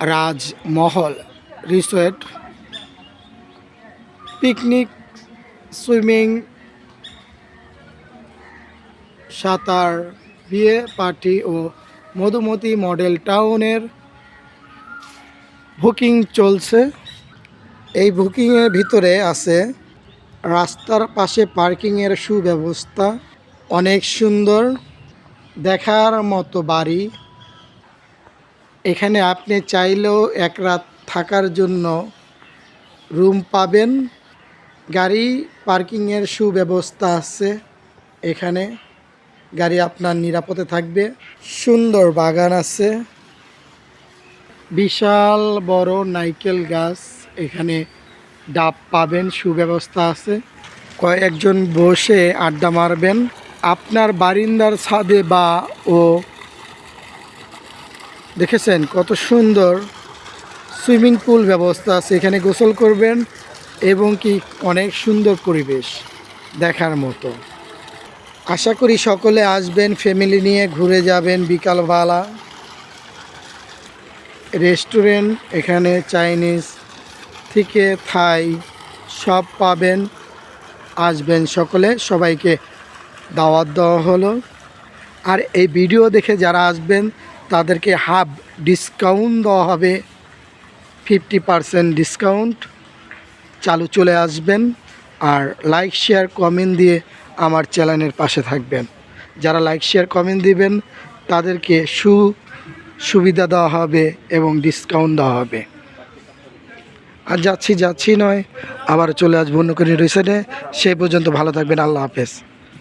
রাজমহল, resort, picnic, swimming, সাঁতার, বিয়ে party ও মধুমতি মডেল টাউনের বুকিং চলছে। এই বুকিংয়ের ভিতরে আছে রাস্তার পাশে পার্কিংয়ের সুব্যবস্থা, অনেক সুন্দর, দেখার মতো বাড়ি। এখানে আপনি চাইলেও এক রাত থাকার জন্য রুম পাবেন। গাড়ি পার্কিংয়ের সুব্যবস্থা আছে এখানে। গাড়ি আপনার নিরাপদে থাকবে। সুন্দর বাগান আছে। বিশাল বড় নাইকেল গাছ। এখানে ডাব পাবেন, সুব্যবস্থা আছে। কয়েকজন বসে আড্ডা মারবেন। আপনার বারিন্দার ছাদে বা ও দেখেছেন কত সুন্দর সুইমিং পুল ব্যবস্থা আছে, এখানে গোসল করবেন এবং কি অনেক সুন্দর পরিবেশ দেখার মতো। আশা করি সকলে আসবেন ফ্যামিলি নিয়ে ঘুরে যাবেন বিকালবেলা। রেস্টুরেন্ট এখানে চাইনিজ থেকে থাই সব পাবেন। আসবেন সকলে, সবাইকে দাওয়াত দেওয়া হলো। আর এই ভিডিও দেখে যারা আসবেন তাদেরকে হাফ ডিসকাউন্ট দেওয়া হবে। Fifty percent discount. চালু চলে আসবেন আর লাইক, শেয়ার, কমেন্ট দিয়ে আমার চ্যানেলের পাশে থাকবেন। যারা লাইক, শেয়ার, কমেন্ট দিবেন, তাদেরকে সু সুবিধা দেওয়া হবে এবং ডিসকাউন্ট দেওয়া হবে। আর যাচ্ছি যাচ্ছি নয়, আবার চলে আসব অন্য কোনো রিসেটে সেই পর্যন্ত ভালো থাকবেন, আল্লাহ হাফেজ।